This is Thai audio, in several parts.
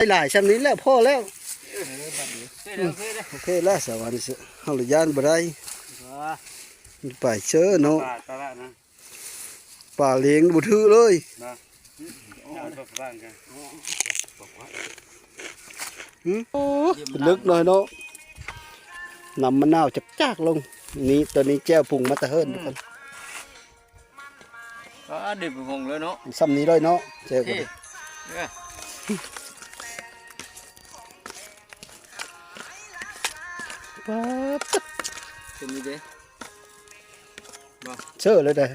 ได้หลายชำนี้แล้วพ่อแล้วเด้อเด้อโอเคแล้วสวัสดีสิเฮาเลยย่านบ่ได้เด้อไปเชื่อเนาะปลาตลาดนะป่าเลี้ยงบ่ถือเลยเอาตัวบ้านกันลึกหน่อยเนาะนำมะนาวจักจากลง นี่ตัวนี้แจ้วปรุงมาแตะเฮิรนทุกคนก็ดิบงงเลยเนาะซ้ำนี้เลยเนาะแจ้วกัน ป๊าดเป็นนี่เด้เชื่อเลยได้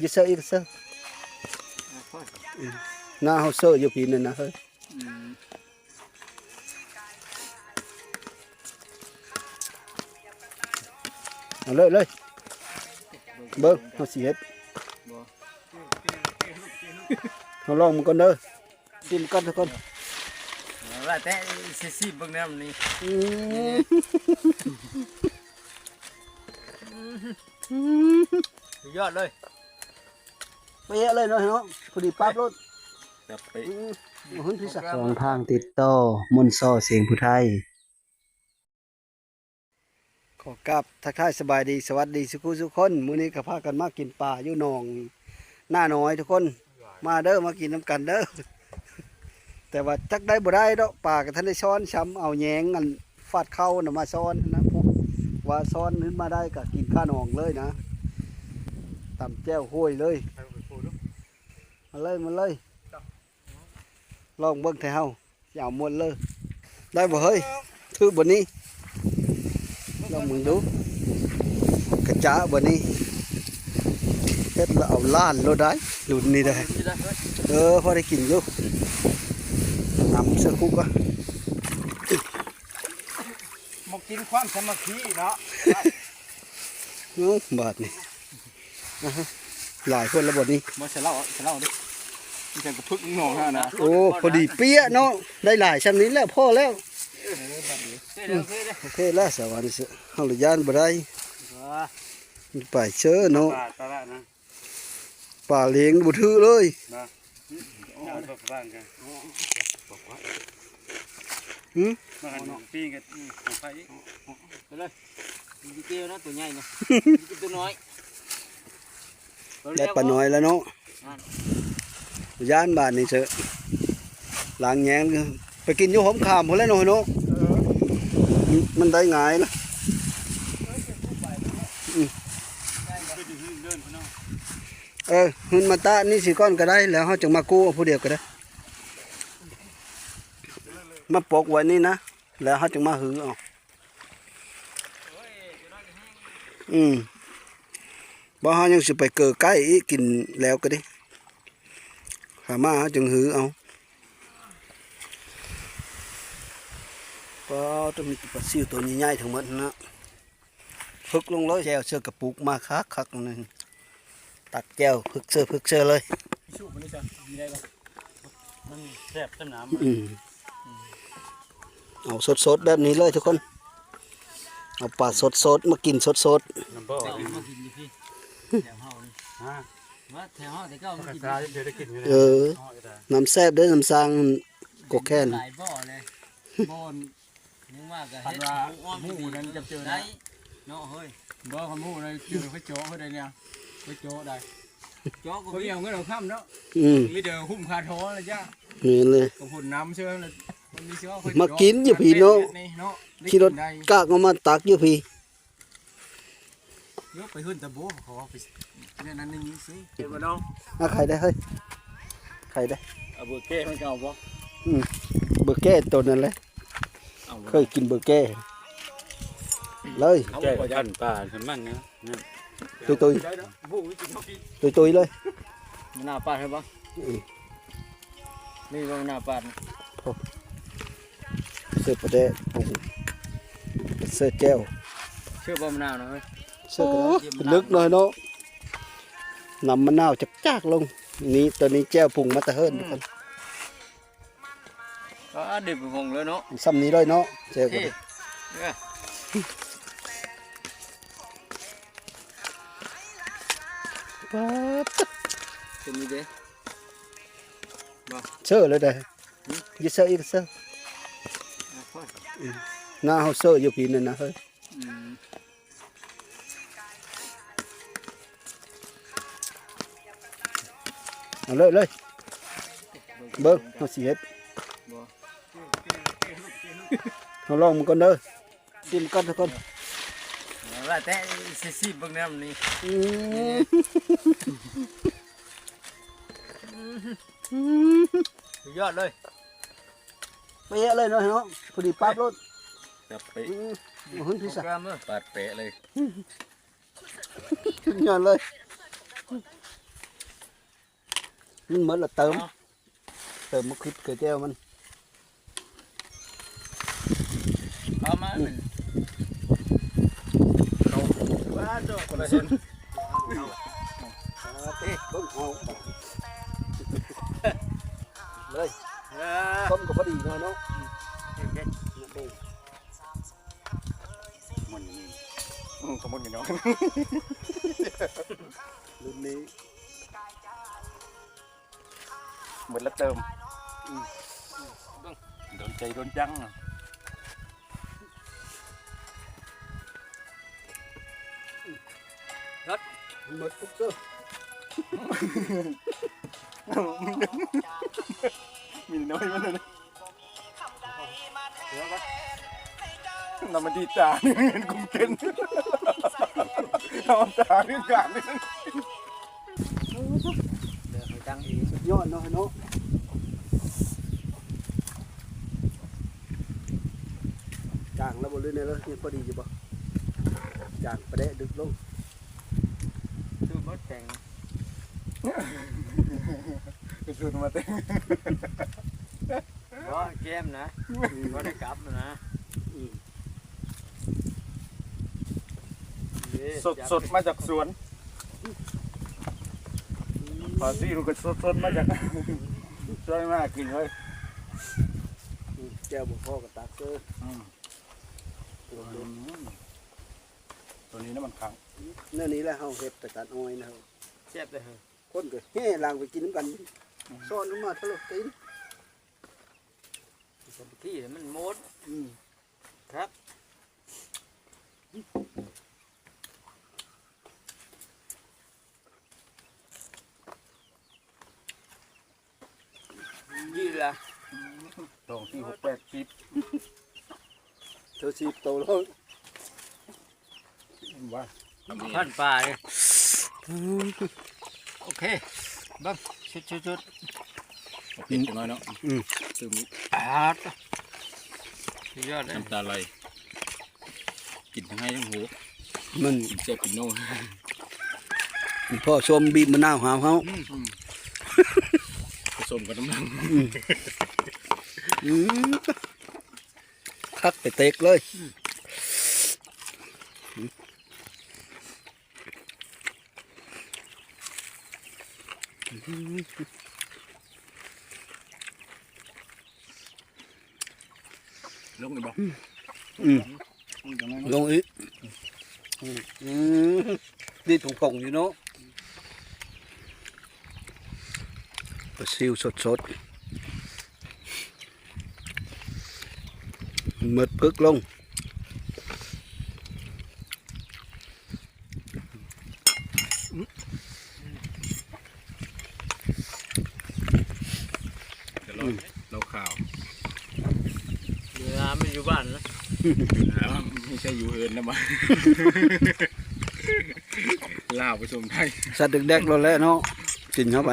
ยิ่เชื่ออีกเชื่อหน้าเฮาเชื่ออยู่ปีนั่นนะเฮ้ยอืมเอาเลยเลยเบิ่งเฮาสิเฮ็ดเฮาลองมันก่อนเด้อกินกันทุกคน ว่าแต่สิสิเบิ่งแนวนี้อืมยอดเลยเป๊ะเลยเนาะเนาะพอดีปั๊บรถแบบไปหุ่นพิศสองทางติดต่อมนต์ซ้อเสียงผู้ไทย ขอกราบทักทายสบายดีสวัสดีสุขุสุขคนมื้อนี้ก็พากันมากินปลาอยู่หนอง หน้าน้อยทุกคน มาเด้อมากินน้ำกันเด้อ แต่ว่าจักได้บ่ได้ดอกปลาก็ท่านได้ช้อนช้ำเอาแยงอันฟาดเข้านะมาซ้อนนะพวกว่าซ้อนนึ้นมาได้ก็กินข้าหนองเลยนะตำแจ้วห้วยเลยมาเลยมาเลยลองเบิ่งแถวอย่าเอามวนเลย ได้บ่เฮ้ยถือบ่นี้ลองมึงดูกระจ้าบ่นี้เฮ็ดแล้วเอาล้านโลได้รุ่นนี้ได้เออพอได้กินอยู่ นำเสื้อคุกอะมากินความสามัคคีเนาะอื้อบาทนี่อ่าฮะหลายคนแล้วบ่นี้มาเสร็จแล้วเสร็จแล้วดิมีแต่กระพึกงงฮะนะ โอ้ พอดีเปี้ยเนาะ ได้หลายชำนี้แล้วพ่อแล้วเด้อเด้อเด้อโอเคแล้วสวัสดีสิเฮาเลยย่านบ่ได้เด้อไปเชื่อเนาะปลาตลาดนะป่าเลี้ยงบ่ถือเลย หืมมาหันปีกันของใครไปเลยมีเกลียวนะตัวใหญ่นะมีตัวน้อยได้ปลาน้อยแล้วเนาะย่านบ้านนี่เถอะล้างแยงไปกินอยู่หอมขามพุ่นแล้วเนาะเนาะมันได้ง่ายนะเออหุ่นมาตานี่สิก้อนก็ได้แล้วเฮาจึงมากู้เอาผู้เดียวก็ได้ มาปกไว้นี่นะ แล้วเฮาจึงมาหือเอาอืมบ่เฮายังสิไปเกิดใกล้อีกกินแล้วก็ได้ขามาเฮาจึงหือเอาก็ต้องมีปลาซิวตัวใหญ่ๆทั้งหมดนะพึกลงเลยแจวเสื้อกระปุกมาคักคักๆนึงตัดแจวพึกเสื้อพึกเสื้อเลยชูมันนี่จ้ะมีได้ปะมันแซ่บต้นน้ำอืม เอาสดๆแบบนี้เลยทุกคน เอาปลาสดๆมากินสดน้ำบ่อเจ้ามากินอยู่พี่แถวเฮานี่ฮะว่าแถวเฮาแต่เจ้ามากินตาเดี๋ยวได้กินอยู่ๆ เออน้ำแซ่บเด้อน้ำซางกกแค้นหลายบ่อเลยบ่อนยังว่าก็พันเฮ็ดว่าอ้อมหมูนั้นจะเจอได้ได้เนาะเฮ้ยบ่คำหมูนั้นเจอเขาโจ้เขาได้เนี่ยเขาโจ้ได้จ้อก็เขามีเลี้ยงเงินเราข้ามเนาะอืมมีเดี๋ยวหุ้มคาท้อเลยจ้านี่เลย กับหุ่นน้ำเชื่อเลย มันมีเชื่อมากินอยู่พี่เนาะเนาะขี่รถกากเอามาตักอยู่พี่ยกไปขึ้นตะโบขอไปเนี่ยนั้นนี่สิเดี๋ยวมาน้องเอาไข่ได้เฮ้ยไข่ได้เอาเบอร์เก้มันก็เอาบ่เบอร์แก้ตัวนั้นเลยเอาเคยกินเบอร์แก้เลยแก้พันป่าฉันมั่งนะตุยตุยได้เนาะบุ้งนี่กินเท่ากินตุยตุยๆเลยมันหน้าปาดใช่ปะอืมนี่บ่หน้าปาด เสื้อประเดะปรุงเสื้อแก้วชื่อบ่มะนาวนะเฮ้ยเสื้อกระดาษลึกหน่อยเนาะนำมะนาวจักจากลง นี่ตัวนี้แจ้วปรุงมาแตะเฮิรนทุกคนก็ดิบงงเลยเนาะซ้ำนี้เลยเนาะแจ้วกันที่เด้อป๊าดเป็นนี่เด้เชื่อเลยได้ยึดเสื้ออีกเสื้อ หน้าเฮาเสื้ออยู่ปีนั่นนะเฮ้ยอืมเอาเลยเลยเบิ่งเฮาสิเฮ็ดบ่เฮาลองมันก่อนเด้อกินก่อนทุกคนเอาล่ะแต่สิสิเบิ่งแนวนี้อืมสุดยอดเลย เป๊ะเลยเนาะเนาะพอดีปั๊บรถจับเป๊ะอืมโอ้ยพี่โปรสักแกรมเมอร์ปาดเป๊ะเลยขึ้นยอดเลยมันเหมือนละเติม เติมมะขิดเกลือแก้วมันเอามาหนึ่งเขาว้าดอกคนละเส้นเบิ่งเอาเลยเออ ต้มก็พอดีเนาะเนาะมันนี่อืมขมนกันเนาะรุ่นนี้เหมือนแล้วเติมโดนใจโดนจังอะหมดทุกเสื้อ มีน้อยมันเลยน้ำมันดีจ่าเนี่ยเห็นกุ้งเต้นน้ำจ่าเนี่ยกาดเนี่ยเดี๋ยวให้ตั้งอีกสุดยอดเนาะเนาะจางแล้วบ่ลื่นเลยเลยยังพอดีอยู่บ่จางประเดะดึกลงคือมดแข็งกระสุนมาเต้นบ่ แก้มนะบ่ได้กลับนะอืมสดสดมาจากสวนพอซี่มันก็สดสดมาจากช่วยมากกินเลยอืมแก้วบ่พอกับตักเสื้อตัวนี้น้ำมันขังเนื้อนี้แหละเฮาเฮ็ดแต่ตัดอ้อยนะครับแซ่บเลยเหรอคนก็แห่ลางไปกินน้ำกันซ้อนลงมาทะลุตีนสม ที่มันมดอืมครับยี่ละสองสี่หกแปดสิบเธอสิบโตแล้วว่าพันปลาเนี่ยโอเคบังชุดชุดชุดกินจังเลยเนาะอืมซึมปาดสุด ยอดเลยน้ำตาไหลกินทั้งให้ทั้งหูมันกินเจ็บกินโน่พ่อชมบีบมะนาวหาเขาผสมกับน้ำมันอืมคักไปเตกเลยลง ลยบอกอืมจังเลยลงอีกอืมอืมนี่ถุงผงอยู่เนาะปลาซิวสดสดๆหมดพึกลงเดี๋ยวเราเราข่าวเวลา ไม่อยู่บ้านนะแล้วไม่ใช่อยู่เฮินนะมาลาวผสมไทยสัตว์เด็กๆเราแล้วเนาะกินเข้าไป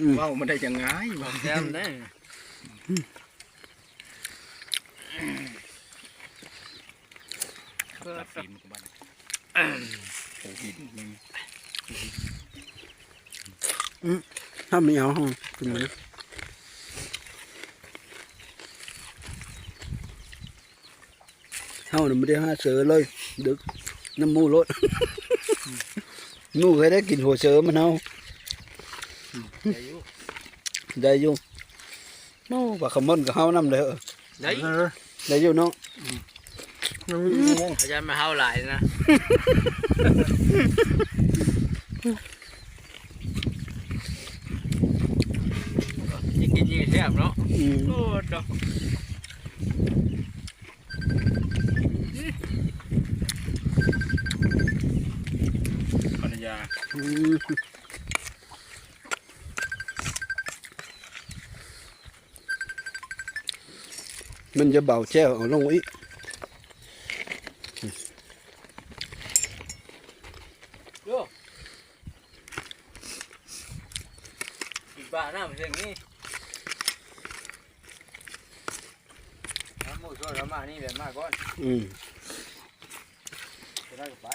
อืมว้าวมันได้ยังไงวะแก้มเนี่ยตัดฟิล์มกับบ้านโอ้หินมึง ถ้าไม่เอาห้องกินมัน เฮาน่ะไม่ได้หาเสือเลยดึกน้ำมูรถมูเคยได้กินหัวเสือมันเอาอายุได้อยู่โน้ปลาขมอนกับเฮาน้ำเด้อได้ได้อยู่เนาะอาจารย์มาเฮาหลายนะอีกกินยี่แซ่บเนาะอืมโอ้ดอก ภรรยา อื มันจะเบาแจ้วเอาลงอีก โยอีกบ้าน้ำเสียงนี้น้ำมูช่วยเรามานี่แบบมากก่อน อืม จะได้กับไป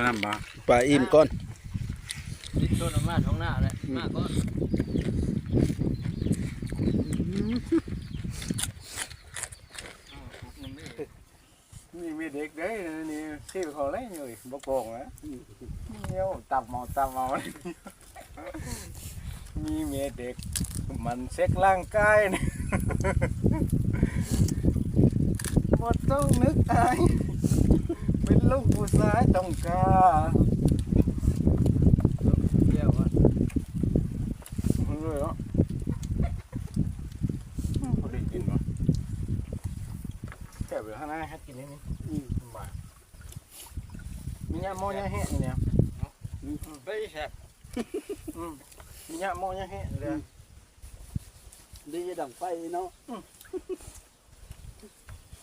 ปลาเท่านั้นบ่ปลาอิ่มก่อนดิช่วยเรามาท้องหน้าเลยมากก่อนนี่มีเด็กได้นี่ชื่อเขาเลยเลยบ่โกงนะเนี้ยวตับหมอตับหมอมีเมียเด็ก มันเซ็กร่างกายนี่บ่ต้องนึกอาย เป็นลูกผู้ชายต้องการเดี๋ยวก่อนเลยเหรอพอดีกินวะแก่ไปข้างหน้าให้กินนิดนึงบ่ามีญาโมญาแห้เนี่ยไปแซ่บอืมมีญาโมญาแห้เลยดีดังไฟเนาะ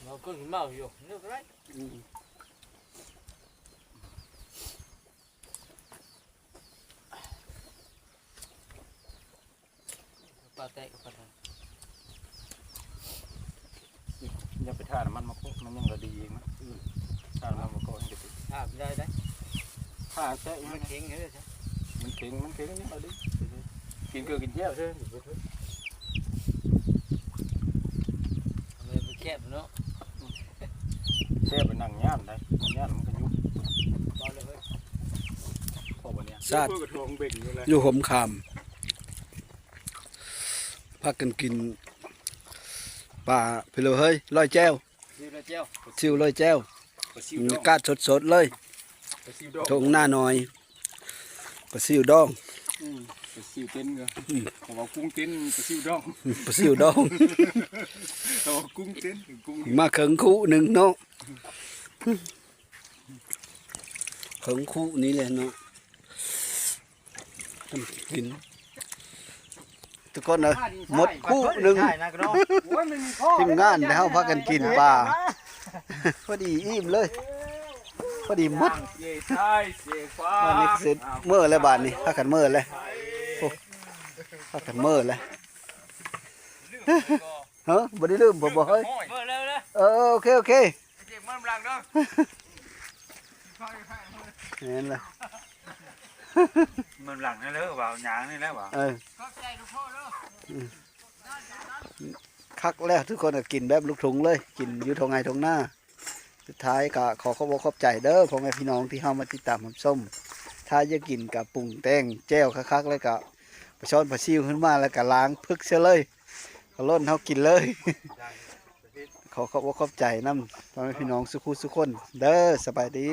เราก็เมาอยู่นึกไร อืม ปลาแตกกับปลาทองอย่าไปทาน้ำมันมาคุกมันยังระดีเองนะทาน้ำมันมาโกนจะติดถ้าได้ได้ทาแท้มัมันนเค็งเลยใช่มันเค็งมันเค็งนี่เอาดิกินเกลือกินเจียวใช่ไหมมันแคบเนาะเช่ไปนั่งย่านได้ย่านมันก็ยุบเบาเลยเฮ้ยพอวันเนี้ยชาติกระทงเบ่งอยู่เลยอยู่หมคาม พักกันกินปลาไปเลยเฮ้ยลอยแจ้วดูแลเจ้าชิวลอยแจ้วปลาซิวมีดองกาดสดๆเลยปลาซิวดองทงหน้าหน่อยปลาซิวดองอืมปลาซิวเต้นก็เขาบอกกุ้งเต้นปลาซิวดองปลาซิวดองเขาบอกกุ้งเต้นกุ้งมาเขิงคู่หนึ่งเนาะเขิงคู่นี้เลยเนาะทำกิน ทุกคนเลยหมดคู่หนึ่งใช่นะกระดองโอ้ยมันมีข้อทีมงานแล้วพากันกินปลาพอดีอิ่มเลยพอดีหมดเย่ใช่เสียฟ้าบานนี้เสร็จเมื่อแล้วบานนี้พากันเมื่อเลยโอ้พากันเมื่อเลยเฮ้ยบ่ได้ลืมบ่บ่เฮ้ยเมื่อแล้วนะเออโอเคโอเคเจ็บมันหลังเนาะเห็นเลย มันหลังนี่แล้วเปล่าหยางนี่แล้วเปล่าเออคักแล้วทุกคนก็กินแบบลูกถุงเลย กินอยู่ทงไงทงหน้า สุดท้ายก็ขอขอบคุณขอบใจเด้อพ่อแม่พี่น้องที่เข้ามาติดตามผมส้ม ถ้าจะกินกับปรุงแตงแจ้วคักๆแล้วก็ไปช้อนปลาซิวขึ้นมาแล้วก็ล้างพึกเสียเลยก็ล้นเขากินเลย ขอขอบคุณขอบใจน้ำพ่อแม่พี่น้องสุขุสุขคน เด้อสบายดี